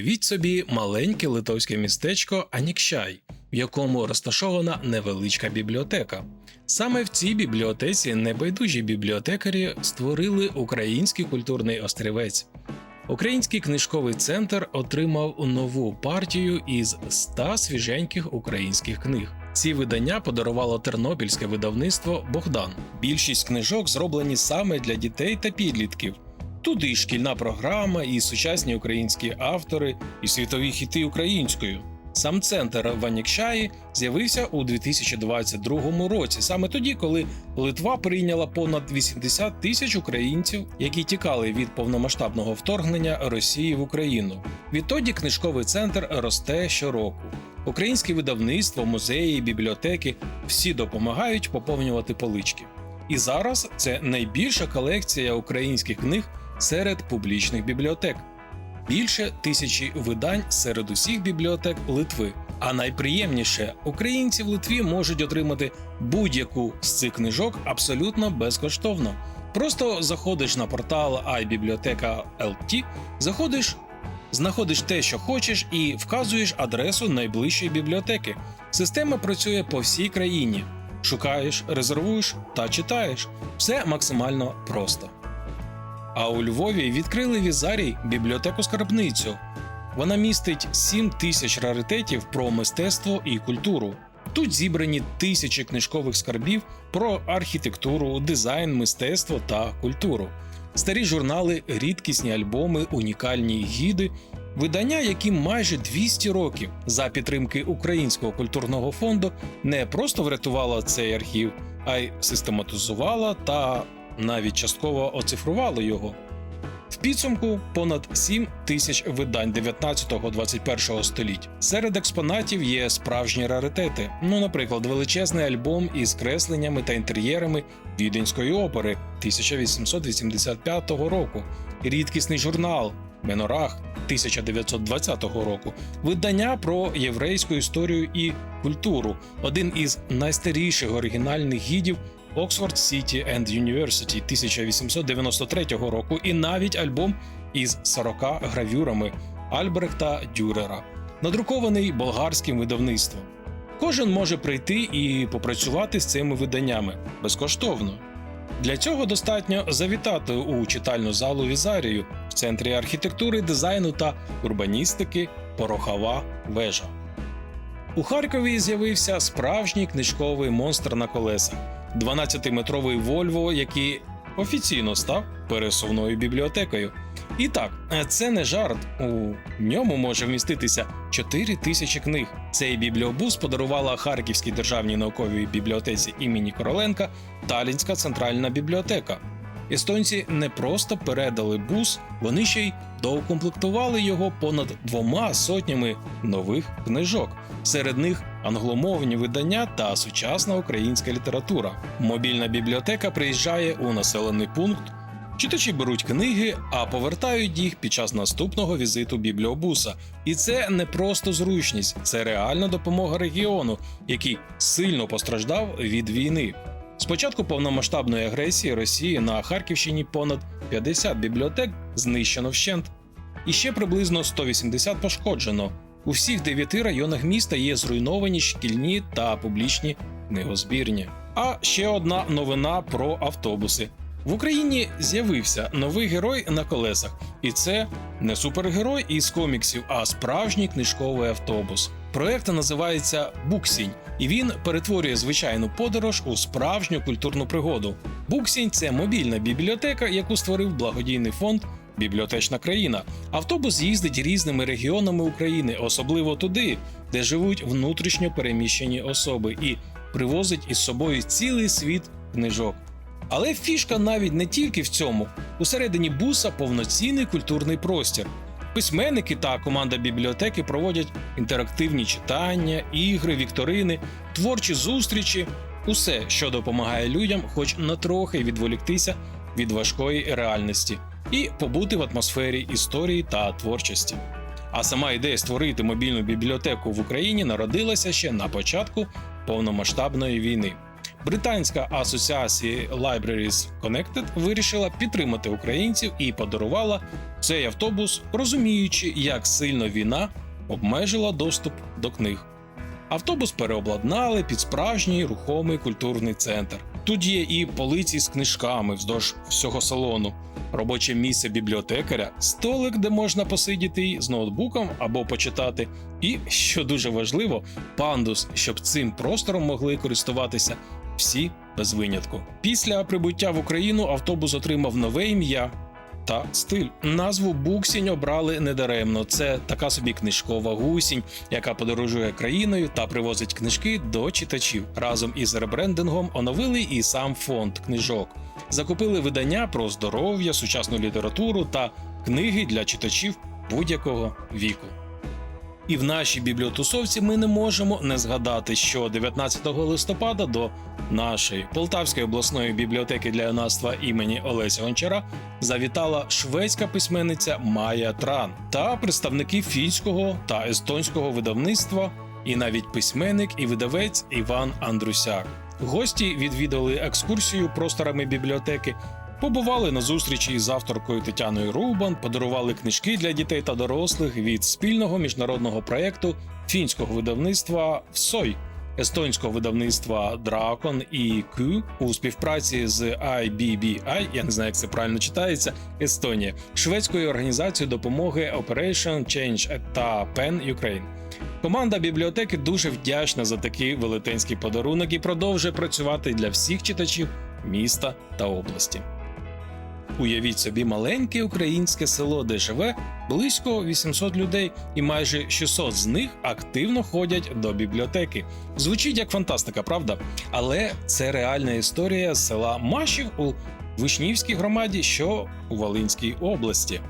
Уявіть собі маленьке литовське містечко Анікшай, в якому розташована невеличка бібліотека. Саме в цій бібліотеці небайдужі бібліотекарі створили український культурний острівець. Український книжковий центр отримав нову партію із 100 свіженьких українських книг. Ці видання подарувало тернопільське видавництво Богдан. Більшість книжок зроблені саме для дітей та підлітків. Тут і шкільна програма, і сучасні українські автори, і світові хіти українською. Сам центр в Анікшаї з'явився у 2022 році, саме тоді, коли Литва прийняла понад 80 тисяч українців, які тікали від повномасштабного вторгнення Росії в Україну. Відтоді книжковий центр росте щороку. Українське видавництво, музеї, бібліотеки всі допомагають поповнювати полички. І зараз це найбільша колекція українських книг серед публічних бібліотек. Більше тисячі видань серед усіх бібліотек Литви. А найприємніше, українці в Литві можуть отримати будь-яку з цих книжок абсолютно безкоштовно. Просто заходиш на портал iBiblioteca LT, заходиш, знаходиш те, що хочеш, і вказуєш адресу найближчої бібліотеки. Система працює по всій країні. Шукаєш, резервуєш та читаєш. Все максимально просто. А у Львові відкрили візарій бібліотеку скарбницю. Вона містить 7 тисяч раритетів про мистецтво і культуру. Тут зібрані тисячі книжкових скарбів про архітектуру, дизайн, мистецтво та культуру. Старі журнали, рідкісні альбоми, унікальні гіди, видання, яким майже 200 років за підтримки Українського культурного фонду не просто врятувала цей архів, а й систематизувала та навіть частково оцифрували його. В підсумку понад 7 тисяч видань 19-21 століть. Серед експонатів є справжні раритети. Ну, наприклад, величезний альбом із кресленнями та інтер'єрами Віденської опери 1885 року, рідкісний журнал Менорах 1920 року, видання про єврейську історію і культуру, один із найстаріших оригінальних гідів Oxford City and University 1893 року, і навіть альбом із 40 гравюрами Альбрехта Дюрера, надрукований болгарським видавництвом. Кожен може прийти і попрацювати з цими виданнями безкоштовно. Для цього достатньо завітати у читальну залу Візарію в центрі архітектури, дизайну та урбаністики Порохова вежа. У Харкові з'явився справжній книжковий монстр на колесах. 12-метровий Вольво, який офіційно став пересувною бібліотекою. І так, це не жарт. У ньому може вміститися 4 тисячі книг. Цей бібліобус подарувала Харківській державній науковій бібліотеці імені Короленка Талінська центральна бібліотека. Естонці не просто передали бус, вони ще й доукомплектували його понад двома сотнями нових книжок. Серед них англомовні видання та сучасна українська література. Мобільна бібліотека приїжджає у населений пункт. Читачі беруть книги, а повертають їх під час наступного візиту бібліобуса. І це не просто зручність, це реальна допомога регіону, який сильно постраждав від війни. З початку повномасштабної агресії Росії на Харківщині понад 50 бібліотек знищено вщент, і ще приблизно 180 пошкоджено. У всіх дев'яти районах міста є зруйновані шкільні та публічні книгозбірні. А ще одна новина про автобуси. В Україні з'явився новий герой на колесах, і це не супергерой із коміксів, а справжній книжковий автобус. Проект називається Буксінь, і він перетворює звичайну подорож у справжню культурну пригоду. Буксінь це мобільна бібліотека, яку створив благодійний фонд Бібліотечна країна. Автобус їздить різними регіонами України, особливо туди, де живуть внутрішньо переміщені особи, і привозить із собою цілий світ книжок. Але фішка навіть не тільки в цьому. Усередині буса повноцінний культурний простір. Письменники та команда бібліотеки проводять інтерактивні читання, ігри, вікторини, творчі зустрічі усе, що допомагає людям, хоч на трохи відволіктися від важкої реальності і побути в атмосфері історії та творчості. А сама ідея створити мобільну бібліотеку в Україні народилася ще на початку повномасштабної війни. Британська асоціація Libraries Connected вирішила підтримати українців і подарувала Цей автобус, розуміючи, як сильно війна обмежила доступ до книг. Автобус переобладнали під справжній рухомий культурний центр. Тут є і полиці з книжками вздовж всього салону, робоче місце бібліотекаря, столик, де можна посидіти з ноутбуком або почитати, і, що дуже важливо, пандус, щоб цим простором могли користуватися всі без винятку. Після прибуття в Україну автобус отримав нове ім'я. Та стиль назву Буксінь обрали недаремно. Це така собі книжкова гусінь, яка подорожує країною та привозить книжки до читачів. Разом із ребрендингом оновили і сам фонд книжок. Закупили видання про здоров'я, сучасну літературу та книги для читачів будь-якого віку. І в нашій бібліотусовці ми не можемо не згадати, що 19 листопада до нашої Полтавської обласної бібліотеки для юнацтва імені Олеся Гончара завітала шведська письменниця Майя Тран та представники фінського та естонського видавництва, і навіть письменник і видавець Іван Андрусяк. Гості відвідали екскурсію просторами бібліотеки. Побували на зустрічі із авторкою Тетяною Рубан, подарували книжки для дітей та дорослих від спільного міжнародного проєкту фінського видавництва ВСОЙ, естонського видавництва Дракон і Q у співпраці з IBBI, я не знаю, як це правильно читається, Естонія, шведською організацією допомоги Operation Change та PEN Ukraine. Команда бібліотеки дуже вдячна за такий велетенський подарунок і продовжує працювати для всіх читачів міста та області. Уявіть собі маленьке українське село, де живе близько 800 людей, і майже 600 з них активно ходять до бібліотеки. Звучить як фантастика, правда? Але це реальна історія села Машів у Вишнівській громаді, що у Волинській області.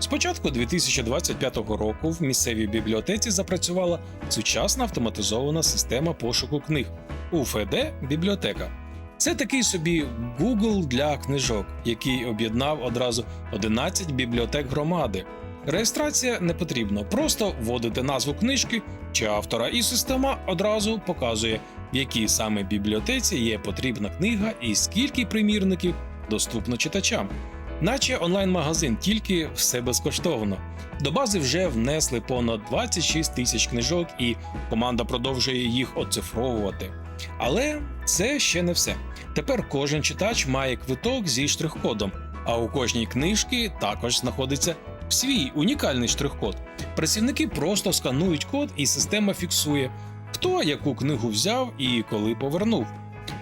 З початку 2025 року в місцевій бібліотеці запрацювала сучасна автоматизована система пошуку книг УФД бібліотека. Це такий собі Google для книжок, який об'єднав одразу 11 бібліотек громади. Реєстрація не потрібна, просто вводите назву книжки чи автора, і система одразу показує, в якій саме бібліотеці є потрібна книга і скільки примірників доступно читачам. Наче онлайн-магазин, тільки все безкоштовно. До бази вже внесли понад 26 тисяч книжок, і команда продовжує їх оцифровувати. Але це ще не все. Тепер кожен читач має квиток зі штрих-кодом, а у кожній книжці також знаходиться свій унікальний штрих-код. Працівники просто сканують код, і система фіксує, хто яку книгу взяв і коли повернув.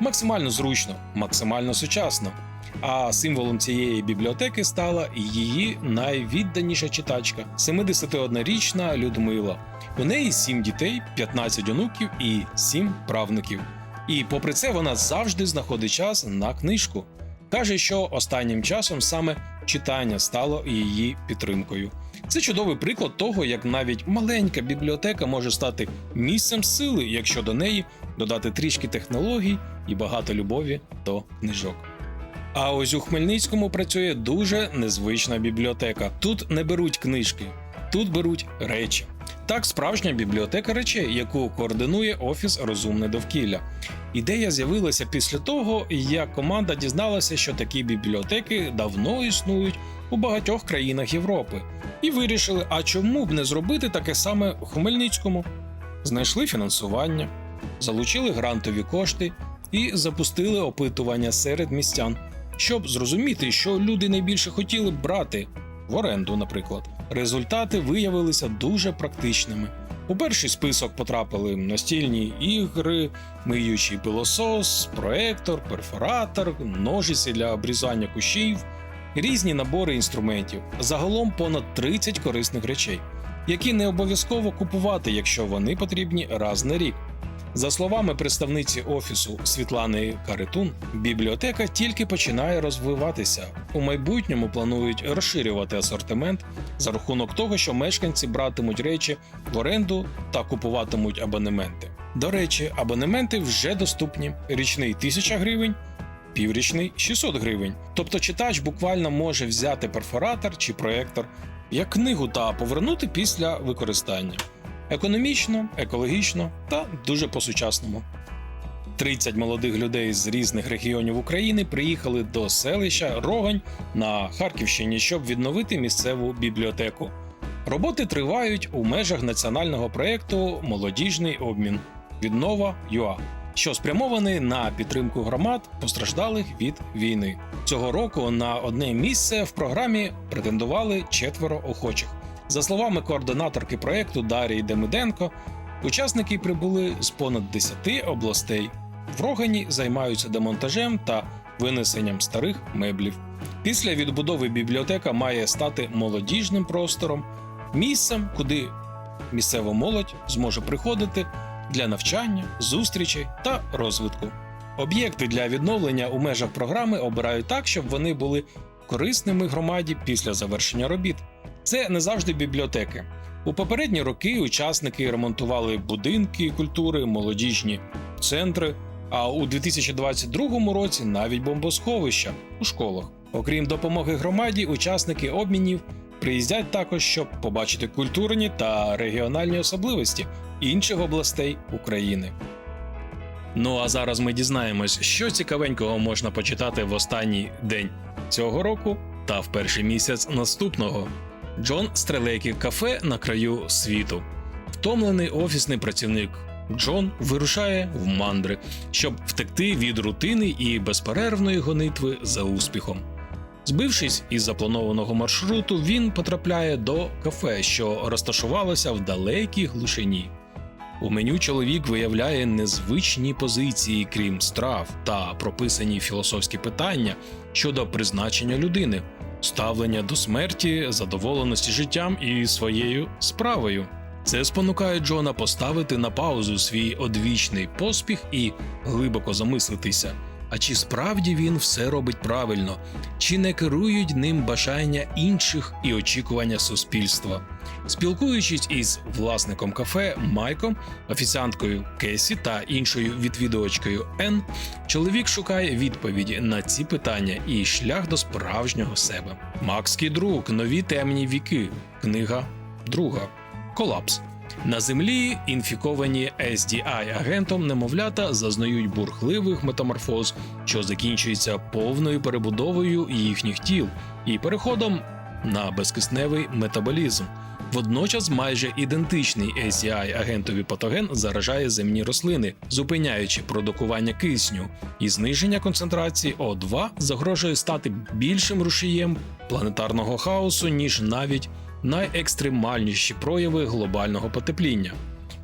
Максимально зручно, максимально сучасно. А символом цієї бібліотеки стала її найвідданіша читачка 71-річна Людмила. У неї 7 дітей, 15 онуків і 7 правнуків. І попри це вона завжди знаходить час на книжку. Каже, що останнім часом саме читання стало її підтримкою. Це чудовий приклад того, як навіть маленька бібліотека може стати місцем сили, якщо до неї додати трішки технологій і багато любові до книжок. А ось у Хмельницькому працює дуже незвична бібліотека. Тут не беруть книжки, тут беруть речі. Так, справжня бібліотека речей, яку координує Офіс Розумне довкілля. Ідея з'явилася після того, як команда дізналася, що такі бібліотеки давно існують у багатьох країнах Європи, і вирішили, а чому б не зробити таке саме у Хмельницькому? Знайшли фінансування, залучили грантові кошти і запустили опитування серед містян, щоб зрозуміти, що люди найбільше хотіли б брати в оренду, наприклад. Результати виявилися дуже практичними. У перший список потрапили настільні ігри, миючий пилосос, проектор, перфоратор, ножиці для обрізання кущів, різні набори інструментів. Загалом понад 30 корисних речей, які не обов'язково купувати, якщо вони потрібні раз на рік. За словами представниці офісу Світлани Каритун, бібліотека тільки починає розвиватися. У майбутньому планують розширювати асортимент за рахунок того, що мешканці братимуть речі в оренду та купуватимуть абонементи. До речі, абонементи вже доступні: річний 1000 гривень. Піврічний 600 гривень. Тобто читач буквально може взяти перфоратор чи проектор як книгу та повернути після використання економічно, екологічно та дуже по-сучасному. 30 молодих людей з різних регіонів України приїхали до селища Рогань на Харківщині, щоб відновити місцеву бібліотеку. Роботи тривають у межах національного проєкту Молодіжний обмін Віднова ЮА, що спрямований на підтримку громад, постраждалих від війни. Цього року на одне місце в програмі претендували четверо охочих. За словами координаторки проєкту Дарії Демиденко, учасники прибули з понад 10 областей. В Рогані займаються демонтажем та винесенням старих меблів. Після відбудови бібліотека має стати молодіжним простором, місцем, куди місцева молодь зможе приходити для навчання, зустрічей та розвитку. Об'єкти для відновлення у межах програми обирають так, щоб вони були корисними громаді після завершення робіт. Це не завжди бібліотеки. У попередні роки учасники ремонтували будинки культури, молодіжні центри. А у 2022 році навіть бомбосховища у школах. Окрім допомоги громаді, учасники обмінів приїздять також, щоб побачити культурні та регіональні особливості інших областей України. Ну а зараз ми дізнаємось, що цікавенького можна почитати в останній день цього року та в перший місяць наступного. Джон Стрелейкі кафе на краю світу. Втомлений офісний працівник Джон вирушає в мандри, щоб втекти від рутини і безперервної гонитви за успіхом. Збившись із запланованого маршруту, він потрапляє до кафе, що розташувалося в далекій глушині. У меню чоловік виявляє незвичні позиції, крім страв, та прописані філософські питання щодо призначення людини, ставлення до смерті, задоволеності життям і своєю справою. Це спонукає Джона поставити на паузу свій одвічний поспіх і глибоко замислитися. А чи справді він все робить правильно, чи не керують ним бажання інших і очікування суспільства? Спілкуючись із власником кафе Майком, офіціанткою Кесі та іншою відвідувачкою Ен, чоловік шукає відповіді на ці питання і шлях до справжнього себе. Макський друг, нові темні віки, книга друга, колапс. На землі інфіковані sdi агентом немовлята зазнають бурхливих метаморфоз, що закінчується повною перебудовою їхніх тіл і переходом на безкисневий метаболізм. Водночас майже ідентичний sdi агентові патоген заражає земні рослини, зупиняючи продукування кисню, і зниження концентрації О2 загрожує стати більшим рушієм планетарного хаосу, ніж навіть найекстремальніші прояви глобального потепління.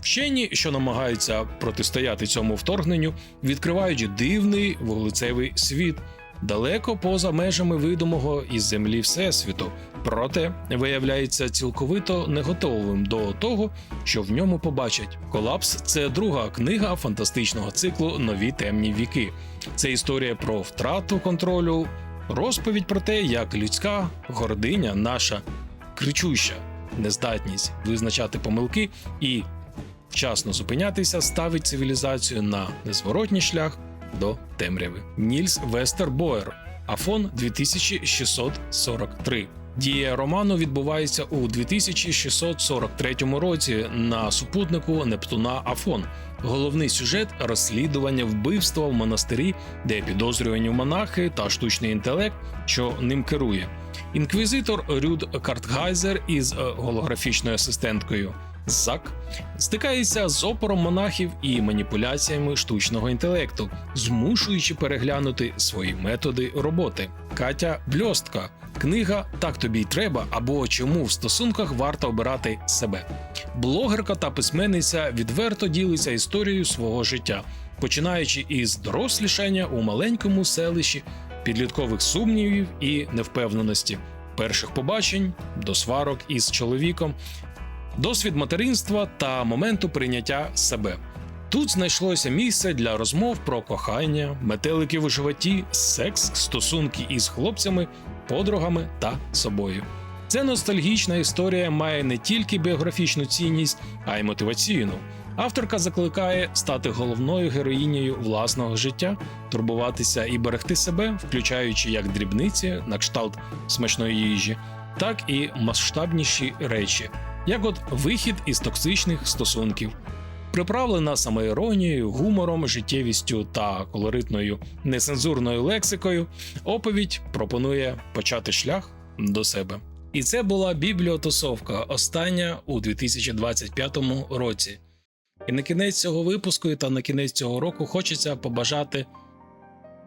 Вчені, що намагаються протистояти цьому вторгненню, відкривають дивний вуглецевий світ далеко поза межами видимого із землі всесвіту, проте виявляється цілковито не готовим до того, що в ньому побачать. Колапс це друга книга фантастичного циклу Нові темні віки. Це історія про втрату контролю, розповідь про те, як людська гординя, наша кричуща нездатність визначати помилки і вчасно зупинятися ставить цивілізацію на незворотній шлях до темряви. Нільс Вестер Боєр, Афон 2643. Дія роману відбувається у 2643 році на супутнику Нептуна Афон. Головний сюжет розслідування вбивства в монастирі, де підозрювані монахи та штучний інтелект, що ним керує. Інквізитор Рюд Картгайзер із е, голографічною асистенткою Зак стикається з опором монахів і маніпуляціями штучного інтелекту, змушуючи переглянути свої методи роботи. Катя Бльостка. Книга Так тобі й треба або чому в стосунках варто обирати себе. Блогерка та письменниця відверто ділиться історією свого життя, починаючи із дорослішання у маленькому селищі, підліткових сумнівів і невпевненості, перших побачень до сварок із чоловіком, досвід материнства та моменту прийняття себе. Тут знайшлося місце для розмов про кохання, метелики в животі, секс, стосунки із хлопцями, подругами та собою. Ця ностальгічна історія має не тільки біографічну цінність, а й мотиваційну. Авторка закликає стати головною героїнею власного життя, турбуватися і берегти себе, включаючи як дрібниці на кшталт смачної їжі, так і масштабніші речі, як от вихід із токсичних стосунків. Приправлена самоіронією, гумором, життєвістю та колоритною нецензурною лексикою, оповідь пропонує почати шлях до себе. І це була бібліотусовка, остання у 2025 році. І на кінець цього випуску та на кінець цього року хочеться побажати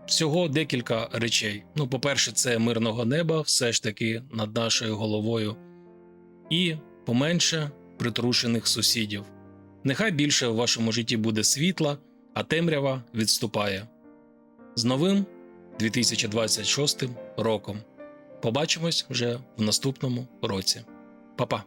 всього декілька речей. Ну, по-перше, це мирного неба, все ж таки над нашою головою, і поменше притрушених сусідів. Нехай більше в вашому житті буде світла, а темрява відступає. З новим 2026 роком. Побачимось вже в наступному році. Па-па!